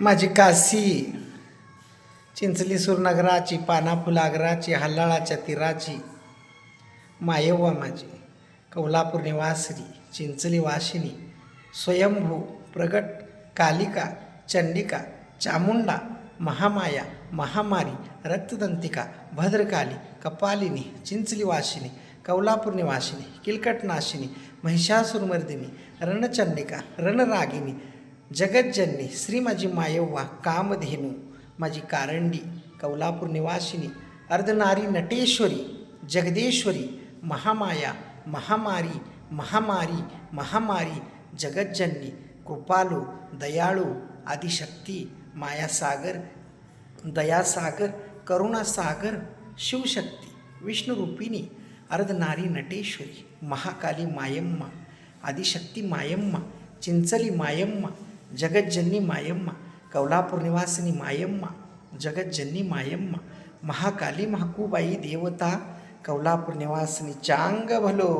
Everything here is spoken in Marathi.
माझी काशी चिंचली सुरनगराची पाना फुलागराची हल्लाळाच्या तिराची. मायव्वा माझी. कौलापूर निवासरी चिंचली वाशिनी. स्वयंभू प्रगट कालिका चंडिका चामुंडा महामाया महामारी रक्तदंतिका भद्रकाली कपालिनी चिंचली वाशिनी कौलापूर निवासिनी किलकटनाशिनी महिषासुरमर्दिनी रणचंडिका रणरागिनी जगज्जननी श्री माझी मायव्वा कामधेनू माझी कारंडी कौलापूर निवासिनी अर्धनारी नटेश्वरी जगदेश्वरी महामाया महामारी महामारी महामारी जगज्जननी कृपालू दयाळू आदिशक्ती मायासागर दयासागर करुणासागर शिवशक्ती विष्णुरूपिणी अर्धनारी नटेश्वरी महाकाली मायम्मा आदिशक्ती मायम्मा चिंचली मायम्मा जगज्जननी मायम्मा कौलापुरनिवासिनी मायम्मा जगज्जननी मायम्मा महाकाली महाकुबाई देवता कौलापूर निवासिनी चांग भलो